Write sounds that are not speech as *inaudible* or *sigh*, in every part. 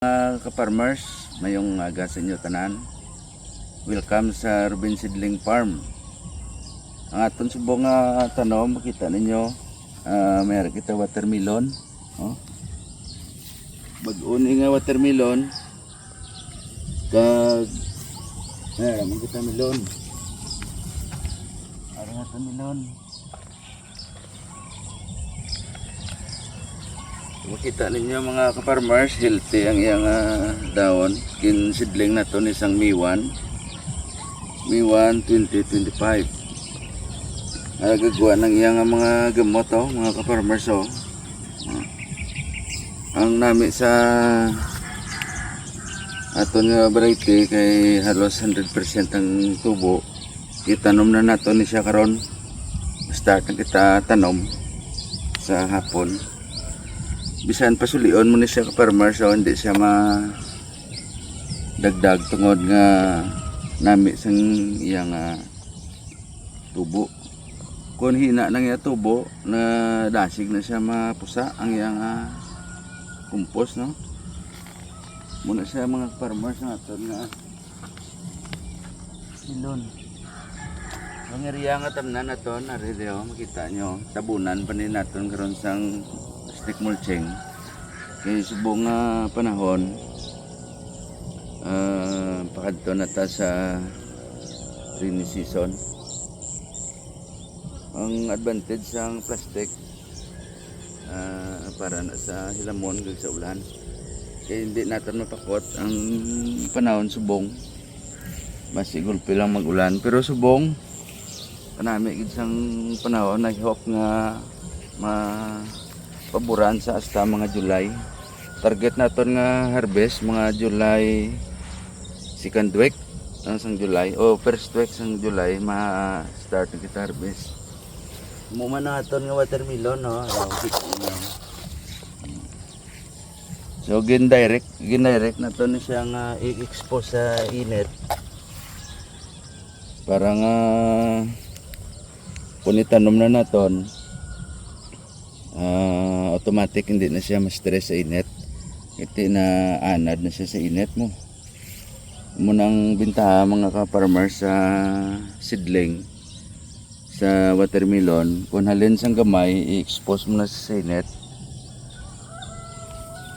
Mga ka-farmers, mayong aga sa inyo tanan. Welcome sa Rubin Seedling Farm. Ang aton subong nga tanom, makita ninyo, uh, mayroon kita watermelon. Oh. Bag-uni nga watermelon. Kag mayroon kita melon. Ari nga Makita ninyo mga ka-farmers, healthy ang iyang ah, dahon. Kin seedling na to ni isang Miwan. Miwan 2025. Nagagawa ng iyang ah, mga gamot oh, mga ka-farmers oh. Ang nami sa aton nga variety kay halos 100% ang tubo. Itanom na nato ni siya karon. Na kita tanom sa hapon bisan pasulion mo ni siya ka farmer so hindi siya ma dagdag tungod nga nami sang iyang ah, tubo. Kung hina nang iya tubo na dasig na siya mapusa ang iyang uh, compost no? Muna siya mga farmers natin nga silon. Ang area nga tamnan na to, narireo, makita nyo, tabunan pa ni natin karon sang stick mulching. Kay subong nga panahon, uh, pakadto na ta sa rainy season. Ang advantage sang plastic ah, para na sa hilamon kag sa ulan. Kaya hindi natin mapakot ang panahon subong. Masigulpi lang mag-ulan. Pero subong, kanami gid sang panahon naghihop nga ma paboran sa hasta mga July. Target naton nga harvest mga July second week ang sang July o first week sang July ma start kita harvest. Muma na aton nga watermelon no. So gin direct, gin direct na to ni siya nga i-expose sa init. Para nga kung itanom na naton ah, automatic hindi na siya ma-stress sa init. Iti na anad na siya sa init mo. Munang bintaha mga ka-farmers sa seedling sa watermelon. Kung halin sang gamay i-expose mo na sa init.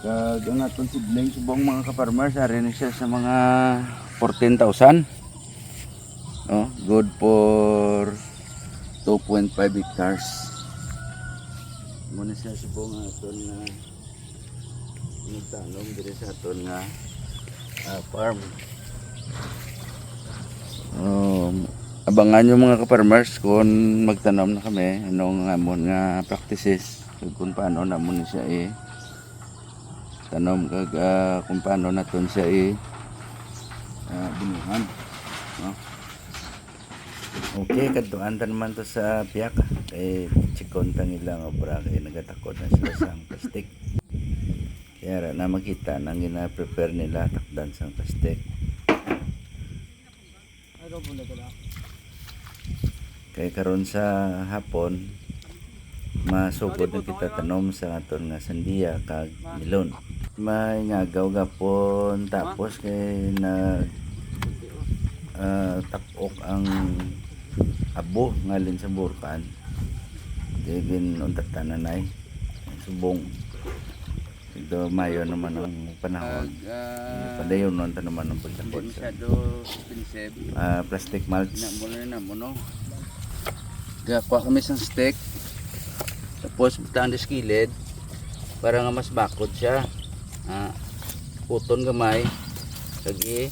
Kag ang atong seedling subong mga ka-farmers ari na siya sa mga 14,000 oh, good for 2.5 hectares. Muna siya subong aton nga nagtanom diri sa aton nga ah, farm. Um, abangan nyo mga ka-farmers kung magtanom na kami anong amon nga practices kung paano namon siya i tanom kag ah, kung paano naton siya i uh, binuhan. No? Okay, katuan ta naman to sa piyak. Kay chikon tang ilang obra kay nagatakot na sila sa plastic. Kaya ra na makita nang gina-prepare nila takdan sa plastic. Kay karon sa hapon masugod na kita tanom sa aton nga sandiya kag milon. May ngagaw gapon tapos kay nag ah, takok ang abo ngalin sa burkan. Digin untat tanan ay subong. Ito mayo naman ang panahon. Padayon nun naman ang pagtakot sa ah, plastic mulch. Na mo na mo no gakuha kami sa stick tapos butaan sa kilid para nga mas bakod siya. Ah, puton gamay. Kagi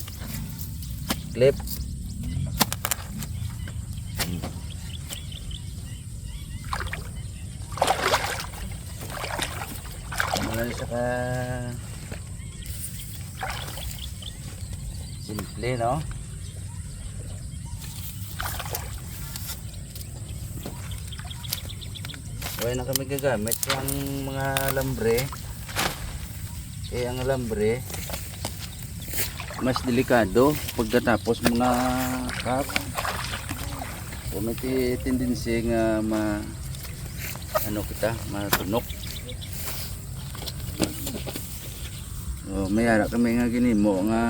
clip Wala na siya ka simple no? Wala na kami gagamit. Yung mga lambre eh ang lambre mas delikado pagkatapos mga kap. O may tendency nga ma ano kita matunok Oh, may ara kami nga ginimo nga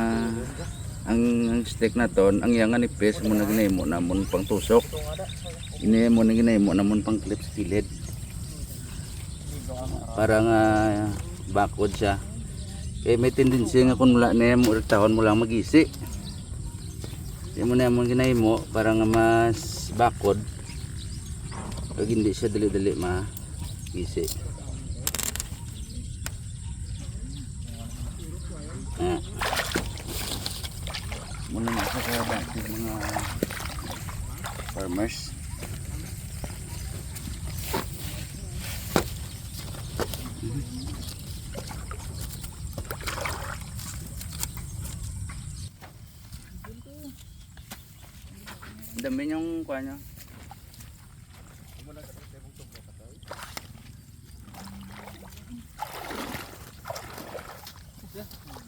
ang, ang stick na ton, ang yang nipis mo na ginimo namon pang tusok. Ini mo na ginimo namon pang clip sa. Para nga backward siya. Kaya may tendency nga kung wala na mo tahon mo lang magisi. Di mo na mo ginahimo para nga mas backward. Pag hindi siya dali-dali magisi. Ah. Kaya dati mga farmers. Dami yung kuha niya.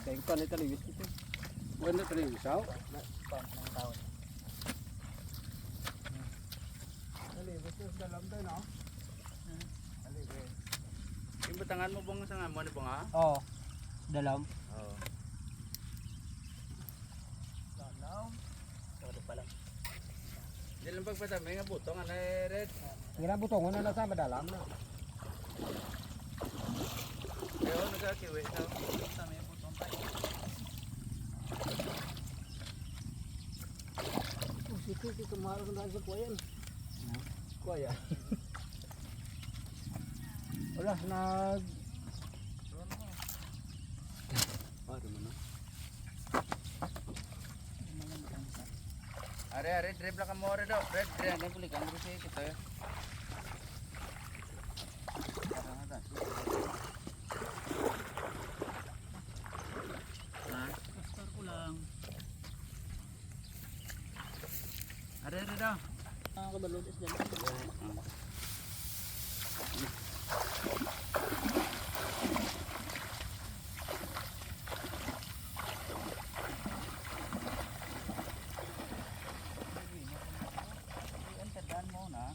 Kaya ko na talibis ito. Buwan na talibis ako. Talibis yung dalam tayo no? Yung batangan mo bang sa nga mo ni nga? Oo. Dalam. Oo. Dalam. Todo pala. Di lang pagpatami nga butong ano red. Ngira butong na nasa madalam na. Pero nagkakiwi na. Tami yung butong tayo. Situ si kemarin na sa kuyan. Kuya. *laughs* Wala nag Pare mo na. Are are lang ka mo red daw. Red red ang puli kan kasi kita. Parang ada. Ha? Pastor ko lang. Daw. Ang kabalod is dalam. Ang tandaan mo na.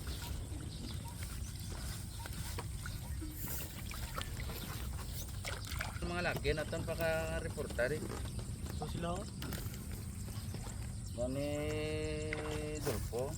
lagi na itong paka-reporter eh. Sila ko? Ito ni Dulpo.